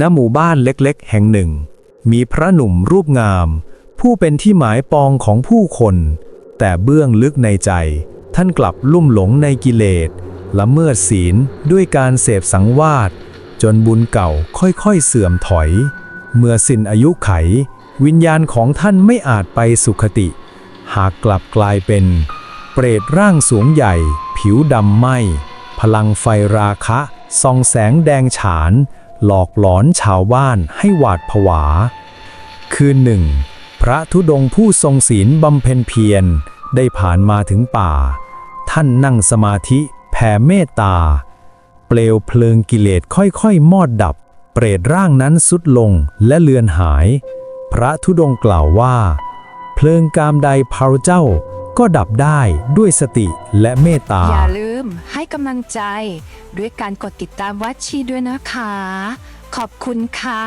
ณหมู่บ้านเล็กๆ แห่งหนึ่ง มีพระหนุ่มรูปงาม ผู้เป็นที่หมายปองของผู้คน แต่เบื้องลึกในใจ ท่านกลับลุ่มหลงในกิเลสละเมิดศีลด้วยการเสพสังวาสจนบุญเก่าค่อยๆเสื่อมถอย เมื่อสิ้นอายุไข วิญญาณของท่านไม่อาจไปสุขติ หากกลับกลายเป็น เปรตร่างสูงใหญ่ ผิวดำไหมพลังไฟราคะส่องแสงแดงฉาน หลอกหลอนชาวบ้านให้หวาดผวา คืนหนึ่ง พระธุดงค์ผู้ทรงศีลบำเพ็ญเพียรได้ผ่านมาถึงป่า ท่านนั่งสมาธิแผ่เมตตา เปลวเพลิงกิเลสค่อยๆ มอดดับ เปรตร่างนั้นสุดลงและเลือนหาย พระธุดงค์กล่าวว่า เพลิงกามใดพาเจ้าก็ดับได้ด้วยสติและเมตตา อย่าลืมให้กำลังใจ ด้วยการกดติดตามวัดชีด้วยนะคะ ขอบคุณค่ะ